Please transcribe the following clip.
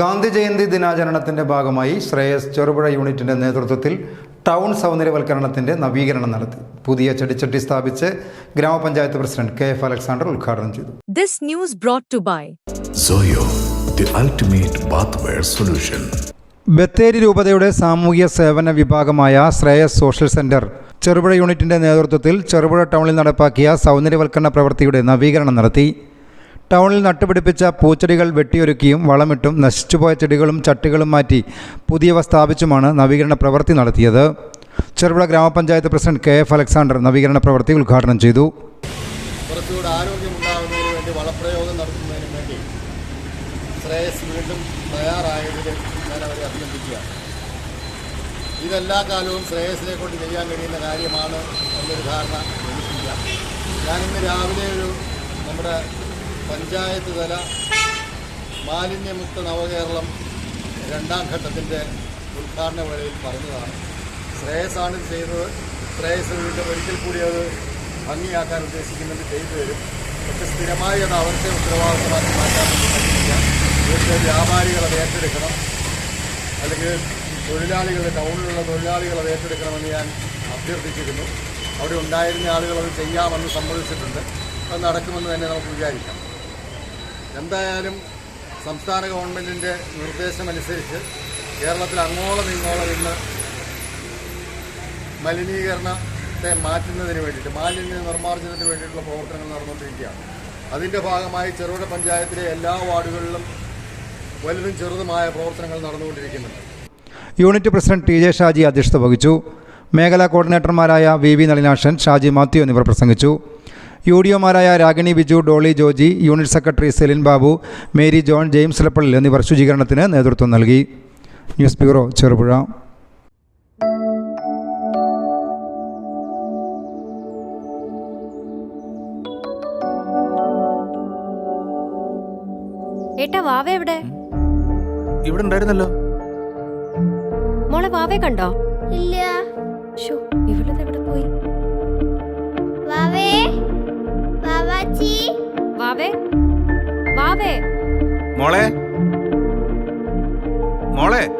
ഗാന്ധി ജയന്തി ദിനാചരണത്തിന്റെ ഭാഗമായി ശ്രേയസ് ചെറുപുഴ യൂണിറ്റിന്റെ നേതൃത്വത്തിൽ ടൗൺ സൗന്ദര്യവൽക്കരണത്തിന്റെ നവീകരണം നടത്തി. പുതിയ ചെടിച്ചട്ടി സ്ഥാപിച്ച് ഗ്രാമപഞ്ചായത്ത് പ്രസിഡന്റ് കെ എഫ് അലക്സാണ്ടർ ഉദ്ഘാടനം ചെയ്തു. This news brought to by Zoyo, the ultimate bathware solution. Bathery രൂപതയുടെ സാമൂഹ്യ സേവന വിഭാഗമായ ശ്രേയസ് സോഷ്യൽ സെന്റർ ചെറുപുഴ യൂണിറ്റിന്റെ നേതൃത്വത്തിൽ ചെറുപുഴ ടൗണിൽ നടപ്പാക്കിയ സൗന്ദര്യവൽക്കരണ പ്രവൃത്തിയുടെ നവീകരണം നടത്തി. ടൗണിൽ നട്ടുപിടിപ്പിച്ച പൂച്ചെടികൾ വെട്ടിയൊരുക്കിയും വളമിട്ടും നശിച്ചുപോയ ചെടികളും ചട്ടികളും മാറ്റി പുതിയവ സ്ഥാപിച്ചുമാണ് നവീകരണ പ്രവൃത്തി നടത്തിയത്. ചെറുപുഴ ഗ്രാമപഞ്ചായത്ത് പ്രസിഡന്റ് കെ എഫ് അലക്സാണ്ടർ നവീകരണ പ്രവൃത്തി ഉദ്ഘാടനം ചെയ്തു. വേണ്ടി വളപ്രയോഗം വേണ്ടി ശ്രേയസ് വീണ്ടും തയ്യാറായതിൽ ഞാൻ അവരെ അഭിനന്ദിക്കുകയാണ്. ഇതെല്ലാ കാലവും ശ്രേയസിനെ കൊണ്ട് ചെയ്യാൻ കഴിയുന്ന കാര്യമാണ് എന്നൊരു ധാരണ എനിക്കില്ല. ഞാനിന്ന് രാവിലെ ഒരു നമ്മുടെ പഞ്ചായത്ത് തല മാലിന്യമുക്ത നവകേരളം രണ്ടാം ഘട്ടത്തിന്റെ ഉദ്ഘാടന വേളയിൽ പറഞ്ഞതാണ്. ശ്രേയസാണ് ഇത് ചെയ്തത്. ശ്രേയസ് വീട്ടിൽ ഒരിക്കൽ കൂടി അത് ഭംഗിയാക്കാൻ ഉദ്ദേശിക്കുന്നത് ചെയ്തു തരും. പക്ഷെ സ്ഥിരമായി അത് അവരുടെ ഉത്തരവാദിത്തമാക്കി മാറ്റാൻ ഇവിടുത്തെ വ്യാപാരികൾ അത് ഏറ്റെടുക്കണം. അല്ലെങ്കിൽ തൊഴിലാളികൾ ടൗണിലുള്ള തൊഴിലാളികൾ അത് ഏറ്റെടുക്കണമെന്ന് ഞാൻ അഭ്യർത്ഥിച്ചിരുന്നു. അവിടെ ഉണ്ടായിരുന്ന ആളുകൾ അത് ചെയ്യാമെന്ന് സമ്മതിച്ചിട്ടുണ്ട്. അത് നടക്കുമെന്ന് തന്നെ നമുക്ക് വിചാരിക്കാം. എന്തായാലും സംസ്ഥാന ഗവൺമെന്റിന്റെ നിർദ്ദേശമനുസരിച്ച് കേരളത്തിൽ അങ്ങോളം ഇങ്ങോളം ഇന്ന് മലിനീകരണത്തെ മാറ്റുന്നതിന് വേണ്ടിയിട്ട് മാലിന്യ നിർമ്മാർജനത്തിന് വേണ്ടിയിട്ടുള്ള പ്രവർത്തനങ്ങൾ നടന്നുകൊണ്ടിരിക്കുകയാണ്. അതിന്റെ ഭാഗമായി ചെറുകിട പഞ്ചായത്തിലെ എല്ലാ വാർഡുകളിലും വലുതും ചെറുതുമായ പ്രവർത്തനങ്ങൾ നടന്നുകൊണ്ടിരിക്കുന്നുണ്ട്. Unit president T J Shaji അധ്യക്ഷത വഹിച്ചു. മേഖലാ കോർഡിനേറ്റർമാരായ V V Nalinashan Shaji Mathew എന്നിവർ പ്രസംഗിച്ചു. U D ഒമാരായ Ragini Biju Dolly Joji unit secretary Celine Babu Mary John James Lappally എന്നിവർ ശുചീകരണത്തിന് നേതൃത്വം നൽകി. News bureau Cherupuzha. ഏട്ടാ വാവ എവിടെ? ഇവിടെ ഉണ്ടായിരുന്നല്ലോ. മോളെ വാവേ കണ്ടോ? ഇല്ല. ഷോ ഇവളത് എവിടെ പോയി? വാവേ വാവാച്ചി. വാവേ വാവേ. മോളെ. മോളെ.